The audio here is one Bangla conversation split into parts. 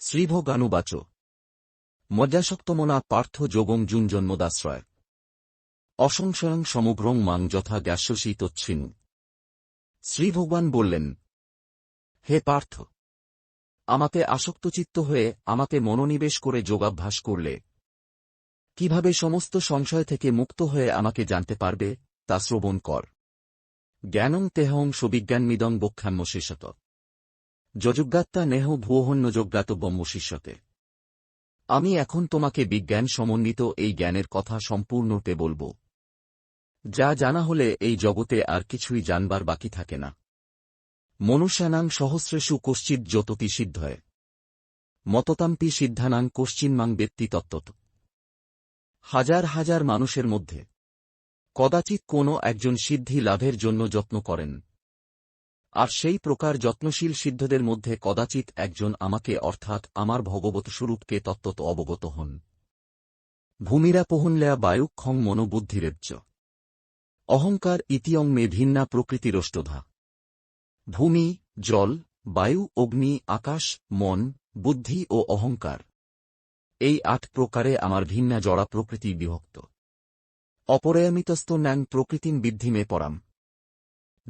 শ্রীভোগানুবাচ মজ্জাসক্তমনা পার্থ যোগং জুন জন্মদাশ্রয়। অসংশয়ং সমগ্রং মাং যথা গ্যাস্যসী তচ্ছিনু। শ্রীভগবান বললেন, হে পার্থ আমাকে আসক্তচিত্ত হয়ে আমাকে মনোনিবেশ করে যোগাভ্যাস করলে কীভাবে সমস্ত সংশয় থেকে মুক্ত হয়ে আমাকে জানতে পারবে তা শ্রবণ কর। জ্ঞানং তেহং সবিজ্ঞানমিদং বক্ষাম্যশেষত যযোজ্ঞাত্তা নেহ ভুয়োহন্যযোগ্যাত ব্রহ্মশিষ্যতে। আমি এখন তোমাকে বিজ্ঞান সমন্বিত এই জ্ঞানের কথা সম্পূর্ণতে বলব। যা জানা হলে এই জগতে আর কিছুই জানবার বাকি থাকে না। মনুষ্যানাং সহস্রেষু কশ্চিৎ যততি সিদ্ধয়। মততাম্পি সিদ্ধানাং কশ্চিন্মাং ব্যক্তি তত্ত্বত। হাজার হাজার মানুষের মধ্যে। কদাচিৎ কোনো একজন সিদ্ধি লাভের জন্য যত্ন করেন। আর সেই প্রকার যত্নশীল সিদ্ধদের মধ্যে কদাচিৎ একজন আমাকে অর্থাৎ আমার ভগবত স্বরূপকে তত্ত্বত অবগত হন। ভূমিরা পহুনলেয়া বায়ুক্ষং মনোবুদ্ধিরেজ্য অহংকার ইতিয়ং মে ভিন্না প্রকৃতিরষ্টধা ভূমি, জল, বায়ু, অগ্নি, আকাশ, মন, বুদ্ধি ও অহংকার। এই আট প্রকারে আমার ভিন্না জড়া প্রকৃতি বিভক্ত। অপরয়ামিতস্ত ন্যাং প্রকৃতিম বিদ্ধিমে পরাম।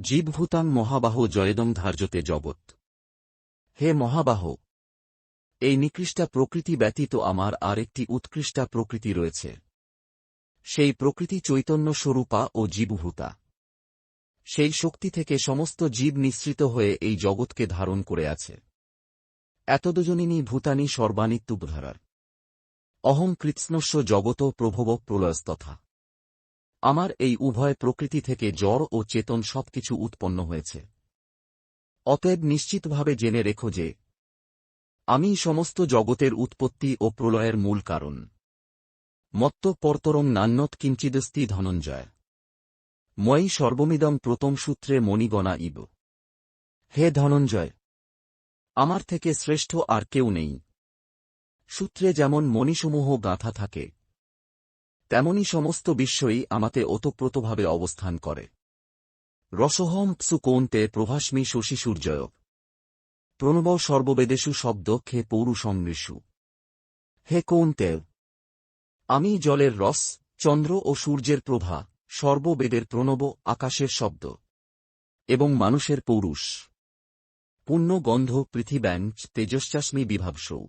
জীবভূতাং মহাবাহ জয়েদং ধার্যতে জগৎ। হে মহাবাহ, এই নিকৃষ্টা প্রকৃতি ব্যতীত আমার আর একটি উৎকৃষ্টা প্রকৃতি রয়েছে। সেই প্রকৃতি চৈতন্য স্বরূপা ও জীবভূতা। সেই শক্তি থেকে সমস্ত জীব নিঃসৃত হয়ে এই জগৎকে ধারণ করে আছে। এত এতদজনিনী ভূতানি সর্বানিত্যুবধারার অহং কৃৎস্নস্য জগত প্রভব প্রলয়স্তথা। আমার এই উভয় প্রকৃতি থেকে জ্বর ও চেতন সবকিছু উৎপন্ন হয়েছে। অতএব নিশ্চিতভাবে জেনে রেখো যে, আমি সমস্ত জগতের উৎপত্তি ও প্রলয়ের মূল কারণ। মত্ত পরতরং নান্যত কিঞ্চিদস্তি ধনঞ্জয়। ময়ী সর্বমিদম প্রথম সূত্রে মণিগণা ইব। হে ধনঞ্জয়, আমার থেকে শ্রেষ্ঠ আর কেউ নেই। সূত্রে যেমন মণিসমূহ গাঁথা থাকে তেমনি সমস্ত বিশ্বই আমাতে ওতপ্রোতভাবে অবস্থান করে। রসহম পসু কৌন্তে প্রভাস্মি শশী সূর্যয় প্রণব সর্ববেদেশু শব্দ খে পৌরুষংৃষু হে কৌন্তেয় আমি জলের রস, চন্দ্র ও সূর্যের প্রভা, সর্ববেদের প্রণব আকাশের শব্দ। এবং মানুষের পৌরুষ। পুণ্য গন্ধ পৃথিব্যাঞ্চ তেজশ্চাস্মি বিভাবসৌ।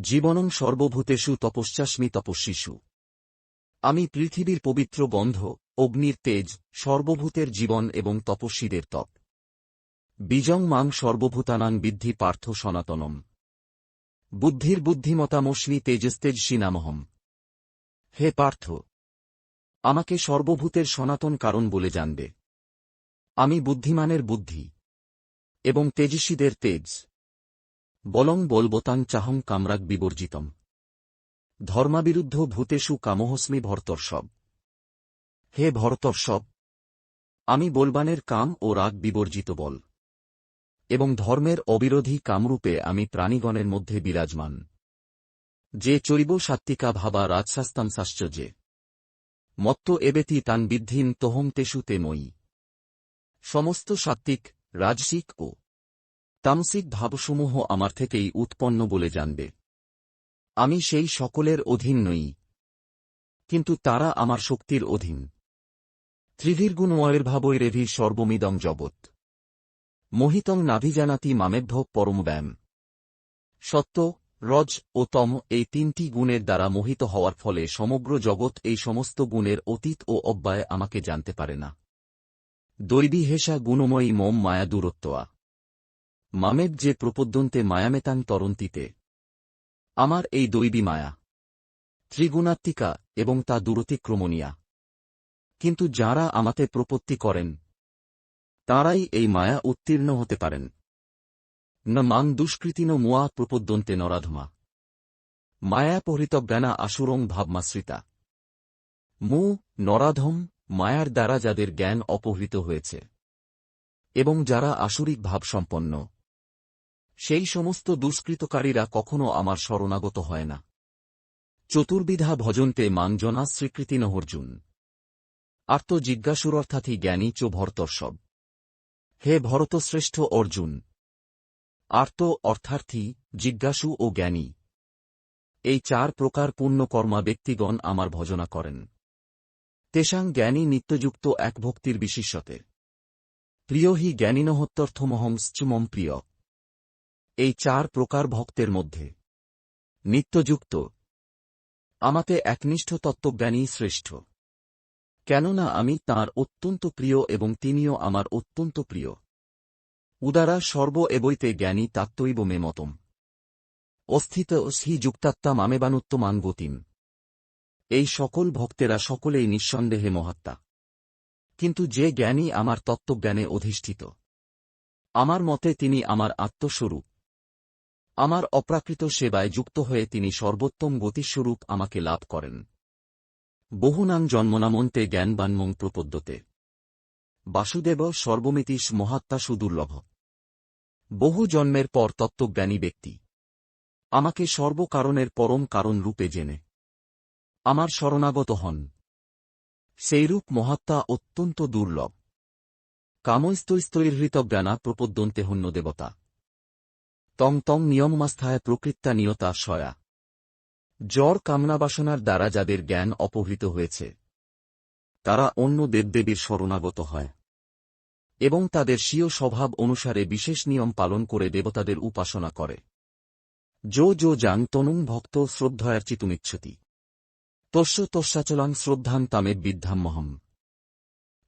জীবনং সর্বভূতেষু তপশ্চাস্মি তপস্বিষু। আমি পৃথিবীর পবিত্র গন্ধ, অগ্নির তেজ, সর্বভূতের জীবন এবং তপস্বীদের তপ। বিজং মাং সর্বভূতানাং বিদ্ধি পার্থ সনাতনম। বুদ্ধির বুদ্ধিমতামস্মি তেজস্তেজসী নামহম হে পার্থ! আমাকে সর্বভূতের সনাতন কারণ বলে জানবে। আমি বুদ্ধিমানের বুদ্ধি এবং তেজস্বীদের তেজ। বলং বলবতাং চাহং কামরাগ বিবর্জিতম। ধর্মাবিরুদ্ধ ভূতেষু কামহস্মি ভর্তর্ষব। হে ভরতর্ষব, আমি বলবানের কাম ও রাগ বিবর্জিত বল, এবং ধর্মের অবিরোধী কামরূপে আমি প্রাণীগণের মধ্যে বিরাজমান। যে চৈব সাত্ত্বিকা ভাবা রাজশাস্তান শাশ্চর্যে মত্ত এবেতি তান বিদ্ধিন তোহম তে ময়ী সমস্ত সাত্ত্বিক, রাজসিক ও তামসিক ভাবসমূহ আমার থেকেই উৎপন্ন বলে জানবে। আমি সেই সকলের অধীন নই, কিন্তু তারা আমার শক্তির অধীন। ত্রিভির্গুণময়ের ভাবৈরেভি সর্বমিদং জগৎ। মোহিতং নাভিজানাতি মামেভ্য পরম ব্যায়াম সত্য, রজ ও তম এই তিনটি গুণের দ্বারা মোহিত হওয়ার ফলে সমগ্র জগৎ এই সমস্ত গুণের অতীত ও অব্যয় আমাকে জানতে পারে না। দৈবী হেসা গুণময়ী মোম মায়া দূরত্বয়া। মামেব যে প্রপদ্যন্তে মায়ামেতাং তরন্তিতে। আমার এই দৈবী মায়া। ত্রিগুণাত্মিকা এবং তা দূরতিক্রমণীয়া। কিন্তু যাঁরা আমাতে প্রপত্তি করেন, তাঁরাই এই মায়া উত্তীর্ণ হতে পারেন। ন মাং দুষ্কৃতিন মুয়া প্রপদ্যন্তে নরাধমা। মায়া পহৃতজ্ঞানা আসুরং ভাবমাশ্রিতা। মু নরাধম মায়ার দ্বারা যাদের জ্ঞান অপহৃত হয়েছে। এবং যারা আসুরিক ভাবসম্পন্ন। সেই সমস্ত দুষ্কৃতকারীরা কখনো আমার শরণাগত হয় না। চতুর্বিধা ভজন্তে মাংজনা স্বীকৃতি নহর্জুন। আর্ত জিজ্ঞাসুরর্থাথি জ্ঞানী চো ভরতর্ষব হে ভরতশ্রেষ্ঠ অর্জুন! আর্ত অর্থার্থী, জিজ্ঞাসু ও জ্ঞানী। এই চার প্রকার পুণ্যকর্মা ব্যক্তিগণ আমার ভজনা করেন। তেষাং জ্ঞানী নিত্যযুক্ত এক ভক্তির বিশিষ্যতে। প্রিয় হি জ্ঞানীনহত্যর্থমহং শ্চুমম প্রিয়। এই চার প্রকার ভক্তের মধ্যে। নিত্যযুক্ত। আমাতে একনিষ্ঠ তত্ত্বজ্ঞানী শ্রেষ্ঠ। কেননা আমি তার অত্যন্ত প্রিয় এবং তিনিও আমার অত্যন্ত প্রিয়। উদারা সর্ব এবইতে জ্ঞানী তাত্ত্বৈব মে মতম অস্থিত শ্রী যুক্তাত্মা মামেবানুত্তমান গতিম। এই সকল ভক্তেরা সকলেই নিঃসন্দেহে মহাত্মা। কিন্তু যে জ্ঞানী আমার তত্ত্বজ্ঞানে অধিষ্ঠিত। আমার মতে তিনি আমার আত্মস্বরূপ। আমার অপ্রাকৃত সেবায় যুক্ত হয়ে তিনি সর্বোত্তম গতিস্বরূপ আমাকে লাভ করেন। বহুনাং জন্মনামন্তে জ্ঞানবান্মং প্রপদ্যতে। বাসুদেব সর্বমিতিস মহাত্মা সুদুর্লভ। বহু জন্মের পর তত্ত্বজ্ঞানী ব্যক্তি। আমাকে সর্বকারণের পরম কারণ রূপে জেনে। আমার শরণাগত হন। সেইরূপ মহাত্মা অত্যন্ত দুর্লভ। কামস্তৈস্তৈর্হৃতজ্ঞানা প্রপদ্যন্তে হন্য দেবতা তং তং নিয়মমাস্থায় প্রকৃত্তা নিয়তা সয়া। জ্বর কামনাবাসনার দ্বারা যাদের জ্ঞান অপহৃত হয়েছে, তারা অন্য দেবদেবীর শরণাগত হয়। এবং তাদের স্বীয় স্বভাব অনুসারে বিশেষ নিয়ম পালন করে দেবতাদের উপাসনা করে। যো যো যাং তনুং ভক্ত শ্রদ্ধায়ার্চিতুমিচ্ছতি তস্য তস্যাচলাং শ্রদ্ধাং তামে বিদ্ধাম্মহম।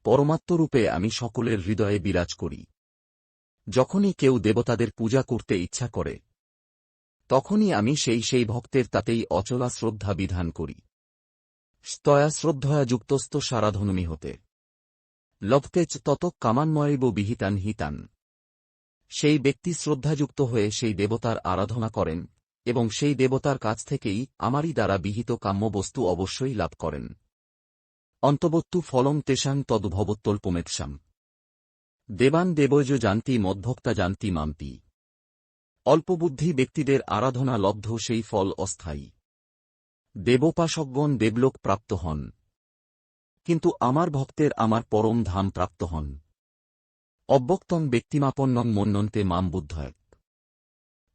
পরমাত্মরূপে আমি সকলের হৃদয়ে বিরাজ করি। যখনই কেউ দেবতাদের পূজা করতে ইচ্ছা করে, তখনই আমি সেই সেই ভক্তের তাতেই অচলা শ্রদ্ধা বিধান করি। স্তয়া শ্রদ্ধয়া যুক্তস্ত সারাধনুমি হতে। লভতেচ তত কামান্ময়ব বিহিতান হিতান। সেই ব্যক্তি শ্রদ্ধাযুক্ত হয়ে সেই দেবতার আরাধনা করেন এবং সেই দেবতার কাছ থেকেই আমারই দ্বারা বিহিত কাম্যবস্তু অবশ্যই লাভ করেন। অন্তবত্তু ফলং তেষাং তদ্ভবত্তল্পমেৎসাম। দেবান দেবৈজ জান্তি মদ্ভক্তা জান্তি মাম্পি। অল্পবুদ্ধি ব্যক্তিদের আরাধনা লব্ধ সেই ফল অস্থায়ী। দেবোপাসকগণ দেবলোক প্রাপ্ত হন। কিন্তু আমার ভক্তের আমার পরম ধাম প্রাপ্ত হন। অব্যক্তং ব্যক্তিমাপন্নং মন্যন্তে মাম বুদ্ধয়ক।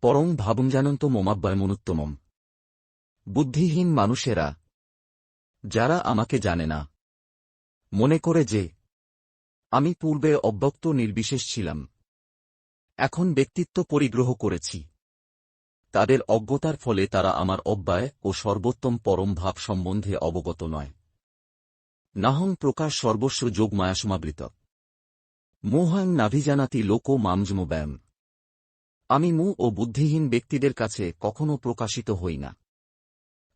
পরম ভাবং জানন্ত মোমাব্যয় মনুত্তমম বুদ্ধিহীন মানুষেরা, যারা আমাকে জানে না, মনে করে যে আমি পূর্বে অব্যক্ত নির্বিশেষ ছিলাম। এখন ব্যক্তিত্ব পরিগ্রহ করেছি। তাদের অজ্ঞতার ফলে তারা আমার অব্যয় ও সর্বোত্তম পরম ভাব সম্বন্ধে অবগত নয়। নাহং প্রকাশ সর্বস্ব যোগমায়াসমাবৃত মোহাং নাভিজানাতি লোকো মামজম ব্যায়াম আমি মু ও বুদ্ধিহীন ব্যক্তিদের কাছে কখনো প্রকাশিত হই না।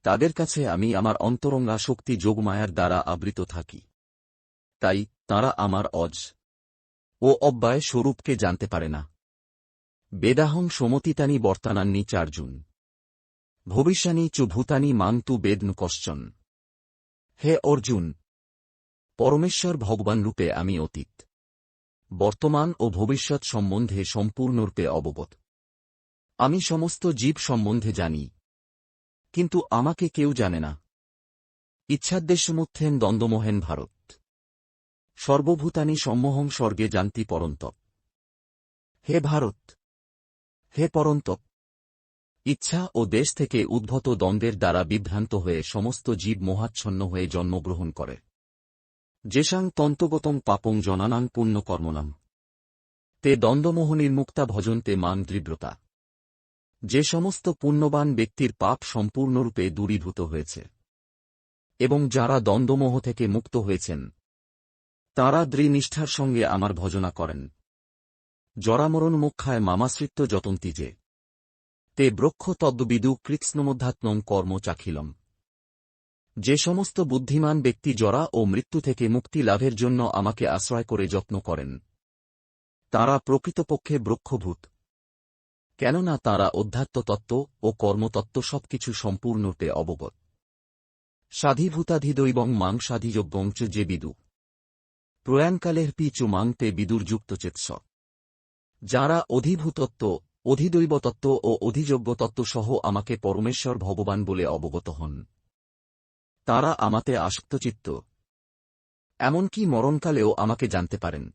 তাদের কাছে আমি আমার অন্তরঙ্গা শক্তি যোগমায়ার দ্বারা আবৃত থাকি। তাই তারা আমার অজ। ও অব্যয় স্বরূপকে জানতে পারে না। বেদাহং সমতিতানি বর্তানান্নি চার্জুন। ভবিষ্যানি চু ভূতানি মাং তু বেদন কশ্চন। হে অর্জুন, পরমেশ্বর ভগবান রূপে আমি অতীত। বর্তমান ও ভবিষ্যৎ সম্বন্ধে সম্পূর্ণরূপে অবগত। আমি সমস্ত জীব সম্বন্ধে জানি। কিন্তু আমাকে কেউ জানে না। ইচ্ছাদ্দেশ্যমুত্থেন দ্বন্দ্বমোহেন ভারত। সর্বভূতানি সম্মোহম স্বর্গে জান্তি পরন্তপ হে ভারত! হে পরন্তপ ইচ্ছা ও দেশ থেকে উদ্ভূত দ্বন্দ্বের দ্বারা বিভ্রান্ত হয়ে সমস্ত জীব মোহাচ্ছন্ন হয়ে জন্মগ্রহণ করে। যেসাং তন্তগতং পাপং জনানাং পুণ্যকর্মনাম তে দ্বন্দ্বমোহ নির্মুক্তা ভজন্তে মান দৃঢ়তা। যে সমস্ত পুণ্যবান ব্যক্তির পাপ সম্পূর্ণরূপে দূরীভূত হয়েছে। এবং যারা দ্বন্দ্বমোহ থেকে মুক্ত হয়েছেন তাঁরা দৃঢ়নিষ্ঠার সঙ্গে আমার ভজনা করেন। জরামরণ মুখায় মামাশ্রিত্য যতন্তি যে তে ব্রক্ষ তদ্বিদু কৃৎস্নমধ্যাত্মং কর্ম চাখিলম। যে সমস্ত বুদ্ধিমান ব্যক্তি জরা ও মৃত্যু থেকে মুক্তি লাভের জন্য আমাকে আশ্রয় করে যত্ন করেন, তারা প্রকৃতপক্ষে ব্রক্ষভূত কেননা তারা অধ্যাত্মতত্ত্ব ও কর্মতত্ত্ব সবকিছু সম্পূর্ণরূপে অবগত। সাধিভূতাধিদৈবং মাং সাধিযোগ্যং চ যে বিদু। প্রয়াণকালের পিচু মাংতে বিদুর্যুক্ত চেৎস যাঁরা অধিভূতত্ব অধিদৈবতত্ত্ব ও অধিযোগ্যতত্ত্ব সহ আমাকে পরমেশ্বর ভগবান বলে অবগত হন। তারা আমাতে আসক্তচিত্ত। এমনকি মরণকালেও আমাকে জানতে পারেন।